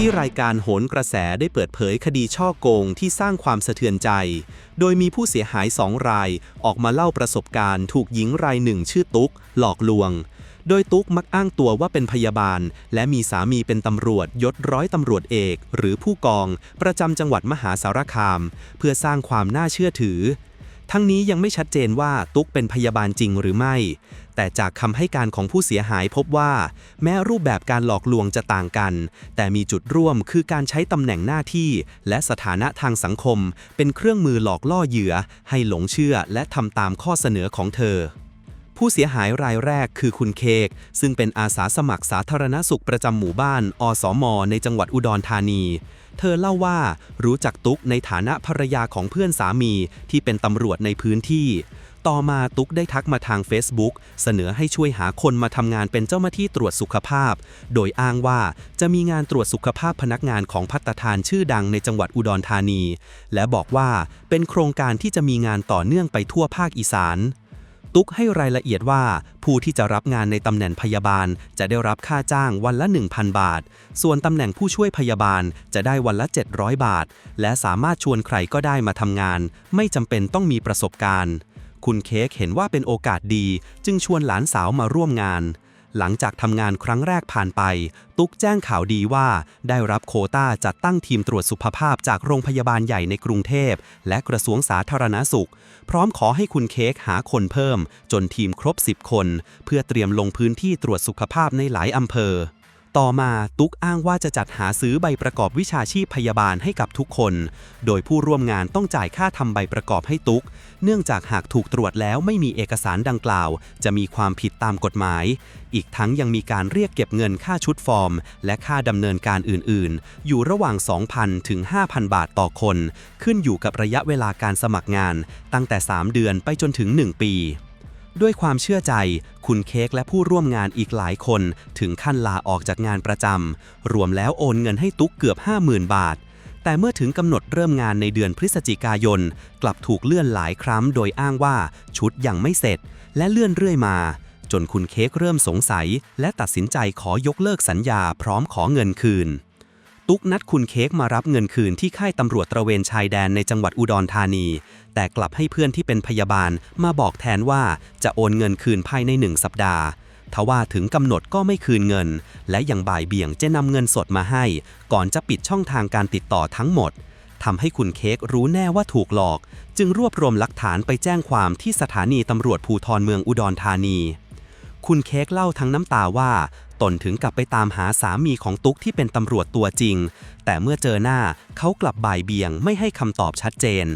ที่รายการโหนกระแสได้เปิดเผยคดีช่อโกงที่สร้างความสะเทือนใจ โดยมีผู้เสียหายสองรายออกมาเล่าประสบการณ์ถูกหญิงรายหนึ่งชื่อตุ๊ก หลอกลวง โดยตุ๊กมักอ้างตัวว่าเป็นพยาบาล และมีสามีเป็นตำรวจยศร้อยตำรวจเอก หรือผู้กอง ประจำจังหวัดมหาสารคาม เพื่อสร้างความน่าเชื่อถือ ทั้งนี้ยังไม่ชัดเจนว่าตุ๊กเป็นพยาบาลจริงหรือไม่ แต่จากคำให้การของผู้เสียหายพบว่า แม้รูปแบบการหลอกลวงจะต่างกัน แต่มีจุดร่วมคือการใช้ตำแหน่งหน้าที่ และสถานะทางสังคม เป็นเครื่องมือหลอกล่อเหยื่อ ให้หลงเชื่อและทำตามข้อเสนอของเธอ ผู้เสียหายรายแรกคือคุณเคก ซึ่งเป็นอาสาสมัครสาธารณสุขประจำหมู่บ้าน อสมในจังหวัดอุดรธานี เธอเล่าว่ารู้จักตุ๊กในฐานะภรรยาของเพื่อนสามีที่เป็นตำรวจในพื้นที่ ต่อมาตุ๊กได้ทักมาทาง Facebook เสนอให้ช่วยหาคนมาทำงานเป็นเจ้าหน้าที่ตรวจสุขภาพ โดยอ้างว่าจะมีงานตรวจสุขภาพพนักงานของพัตตาทานชื่อดังในจังหวัดอุดรธานี และบอกว่าเป็นโครงการที่จะมีงานต่อเนื่องไปทั่วภาคอีสาน ตุ๊กให้รายละเอียดว่า ผู้ที่จะรับงานในตำแหน่งพยาบาล จะได้รับค่าจ้างวันละ 1,000 บาท ส่วนตำแหน่งผู้ช่วยพยาบาลจะได้วันละ 700 บาท และสามารถชวนใครก็ได้มาทำงาน ไม่จำเป็นต้องมีประสบการณ์ คุณเค้กเห็นว่าเป็นโอกาสดี จึงชวนหลานสาวมาร่วมงาน หลังจากทำงานครั้งแรกผ่านไป ตุ๊กแจ้งข่าวดีว่า ได้รับโคต้าจัดตั้งทีมตรวจสุขภาพจากโรงพยาบาลใหญ่ในกรุงเทพ และกระทรวงสาธารณสุข พร้อมขอให้คุณเค้กหาคนเพิ่ม จนทีมครบ 10 คน เพื่อเตรียมลงพื้นที่ตรวจสุขภาพในหลายอำเภอ ต่อมาตุ๊กอ้างว่าจะจัดหาซื้อใบประกอบวิชาชีพพยาบาลให้กับทุกคน โดยผู้ร่วมงานต้องจ่ายค่าทำใบประกอบให้ตุ๊ก เนื่องจากหากถูกตรวจแล้วไม่มีเอกสารดังกล่าว จะมีความผิดตามกฎหมาย อีกทั้งยังมีการเรียกเก็บเงินค่าชุดฟอร์ม และค่าดำเนินการอื่นๆ อยู่ระหว่าง 2,000 ถึง 5,000 บาทต่อคน ขึ้นอยู่กับระยะเวลาการสมัครงาน ตั้งแต่ 3 เดือนไปจนถึง 1 ปี ด้วยความเชื่อใจ คุณเค้กและผู้ร่วมงานอีกหลายคน ถึงขั้นลาออกจากงานประจำ รวมแล้วโอนเงินให้ตุ๊กเกือบ 50,000 บาท แต่เมื่อถึงกำหนดเริ่มงานในเดือนพฤศจิกายน กลับถูกเลื่อนหลายครั้งโดยอ้างว่าชุดยังไม่เสร็จ และเลื่อนเรื่อยมา จนคุณเค้กเริ่มสงสัย และตัดสินใจขอยกเลิกสัญญาพร้อมขอเงินคืน ตุ๊กนัดคุณเค้กมารับเงินคืนที่ค่ายตำรวจตระเวนชายแดนในจังหวัดอุดรธานี แต่กลับให้เพื่อนที่เป็นพยาบาลมาบอกแทนว่าจะโอนเงินคืนภายในหนึ่งสัปดาห์ทว่าถึงกำหนดก็ไม่คืนเงิน และยังบ่ายเบี่ยงจะนำเงินสดมาให้ ก่อนจะปิดช่องทางการติดต่อทั้งหมดทำให้คุณเค้กรู้แน่ว่าถูกหลอก จึงรวบรวมหลักฐานไปแจ้งความที่สถานีตำรวจภูธรเมืองอุดรธานี คุณเค้กเล่าทั้งน้ำตาว่า ตนถึงกลับไปตามหาสามีของตุ๊กที่เป็นตำรวจตัวจริง แต่เมื่อเจอหน้าเขากลับบ่ายเบี่ยงไม่ให้คำตอบชัดเจน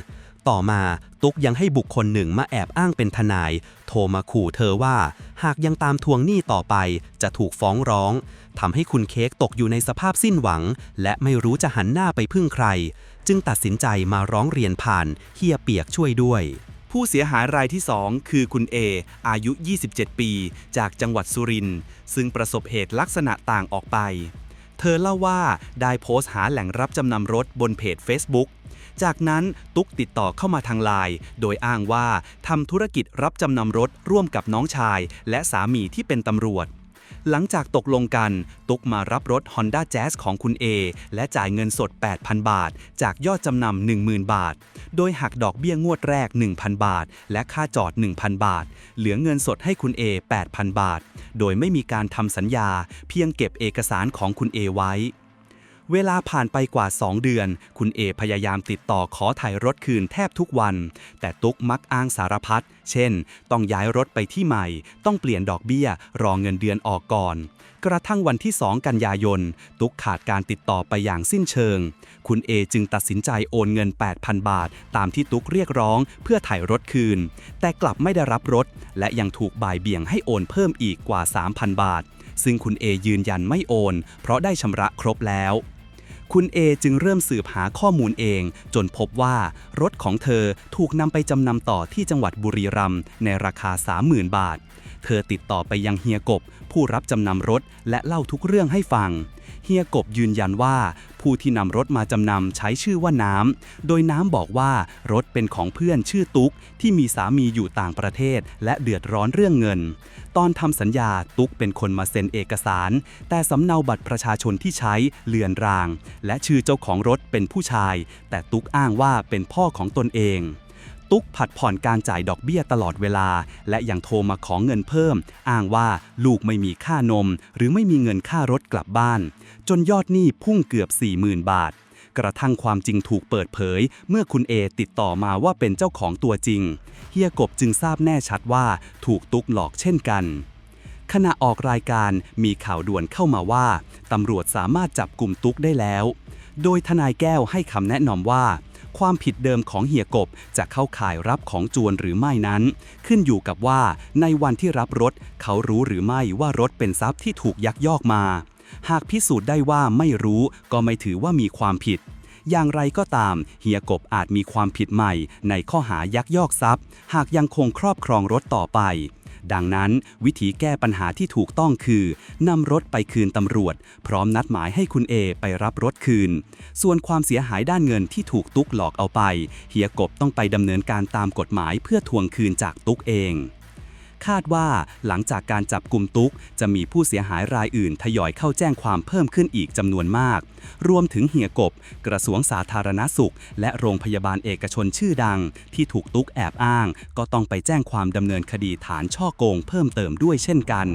ต่อมาตุ๊กยังให้บุคคลหนึ่งมาแอบอ้างเป็นทนาย โทรมาขู่เธอว่า หากยังตามทวงหนี้ต่อไปจะถูกฟ้องร้องทำให้คุณเค้กตกอยู่ในสภาพสิ้นหวัง และไม่รู้จะหันหน้าไปพึ่งใคร จึงตัดสินใจมาร้องเรียนผ่านเฮียเปียกช่วยด้วย ผู้เสียหายรายที่ 2 คือคุณเอ อายุ 27 ปี จากจังหวัดสุรินทร์ซึ่งประสบเหตุลักษณะต่างออกไป เธอเล่าว่าได้โพสต์หาแหล่งรับจำนำรถบนเพจ Facebook จากนั้นตุ๊กติดต่อเข้ามาทางไลน์โดยอ้างว่าทำธุรกิจรับจำนำรถร่วมกับน้องชาย และสามีที่เป็นตำรวจ หลังจากตกลงกัน ตุ๊กมารับรถ Honda Jazz ของคุณ A และจ่ายเงินสด 8,000 บาท จากยอดจำนำ10,000 บาท โดยหักดอกเบี้ยงวดแรก 1,000 บาท และค่าจอด 1,000 บาท เหลือเงินสดให้คุณ A 8,000 บาท โดยไม่มีการทำสัญญา เพียงเก็บเอกสารของคุณ A ไว้ เวลาผ่านไปกว่า 2 เดือน คุณเอพยายามติดต่อขอถ่ายรถคืนแทบทุกวัน แต่ตุ๊กมักอ้างสารพัด เช่น ต้องย้ายรถไปที่ใหม่ ต้องเปลี่ยนดอกเบี้ย รอเงินเดือนออกก่อน กระทั่งวันที่ 2 กันยายน ตุ๊กขาดการติดต่อไปอย่างสิ้นเชิง คุณเอจึงตัดสินใจโอนเงิน 8,000 บาท ตามที่ตุ๊กเรียกร้อง เพื่อถ่ายรถคืน แต่กลับไม่ได้รับรถ และยังถูกบ่ายเบี่ยงให้โอนเพิ่มอีกกว่า 3,000 บาท ซึ่งคุณเอยืนยันไม่โอน เพราะได้ชำระครบแล้ว คุณเอจึงเริ่มสืบหาข้อมูลเอง จนพบว่ารถของเธอถูกนำไปจำนำต่อที่จังหวัดบุรีรัมย์ในราคา 30,000 บาท เธอติดต่อไปยังเฮียกบ ผู้รับจำนำรถและเล่าทุกเรื่องให้ฟัง เฮียกบยืนยันว่า ผู้ที่นำรถมาจำนำใช้ชื่อว่าน้ำ โดยน้ำบอกว่ารถเป็นของเพื่อนชื่อตุ๊ก ที่มีสามีอยู่ต่างประเทศ และเดือดร้อนเรื่องเงิน ตอนทำสัญญาตุ๊กเป็นคนมาเซ็นเอกสาร แต่สำเนาบัตรประชาชนที่ใช้เลือนราง และชื่อเจ้าของรถเป็นผู้ชาย แต่ตุ๊กอ้างว่าเป็นพ่อของตนเอง ตุ๊กผัดผ่อนการจ่ายดอกเบี้ยตลอดเวลา และยังโทรมาขอเงินเพิ่ม อ้างว่าลูกไม่มีค่านม หรือไม่มีเงินค่ารถกลับบ้าน จนยอดหนี้พุ่งเกือบ 40,000 บาท กระทั่งความจริงถูกเปิดเผย เมื่อคุณเอติดต่อมาว่าเป็นเจ้าของตัวจริง เฮียกบจึงทราบแน่ชัดว่าถูกตุ๊กหลอกเช่นกันขณะออกรายการมีข่าวด่วนเข้ามาว่า ตำรวจสามารถจับกลุ่มตุ๊กได้แล้ว โดยทนายแก้วให้คำแนะนำว่า ความผิดเดิมของเฮียกบจะเข้าข่ายรับของจวนหรือไม่นั้น ขึ้นอยู่กับว่าในวันที่รับรถ เขารู้หรือไม่ว่ารถเป็นทรัพย์ที่ถูกยักยอกมา หากพิสูจน์ได้ว่าไม่รู้ก็ไม่ถือว่ามีความผิดอย่างไรก็ตาม เฮียกบอาจมีความผิดใหม่ในข้อหายักยอกทรัพย์ หากยังคงครอบครองรถต่อไป ดังนั้นวิธีแก้ปัญหาที่ถูกต้องคือนำรถไปคืนตำรวจ พร้อมนัดหมายให้คุณเอไปรับรถคืน ส่วนความเสียหายด้านเงินที่ถูกตุ๊กหลอกเอาไป เฮียกบต้องไปดำเนินการตามกฎหมายเพื่อทวงคืนจากตุ๊กเอง คาดว่าหลังจากการจับกลุ่มตุ๊ก จะมีผู้เสียหายรายอื่นทยอยเข้าแจ้งความเพิ่มขึ้นอีกจำนวนมาก รวมถึงเฮียกบ กระทรวงสาธารณสุข และโรงพยาบาลเอกชนชื่อดัง ที่ถูกตุ๊กแอบอ้าง ก็ต้องไปแจ้งความดำเนินคดีฐานช่อโกงเพิ่มเติมด้วยเช่นกัน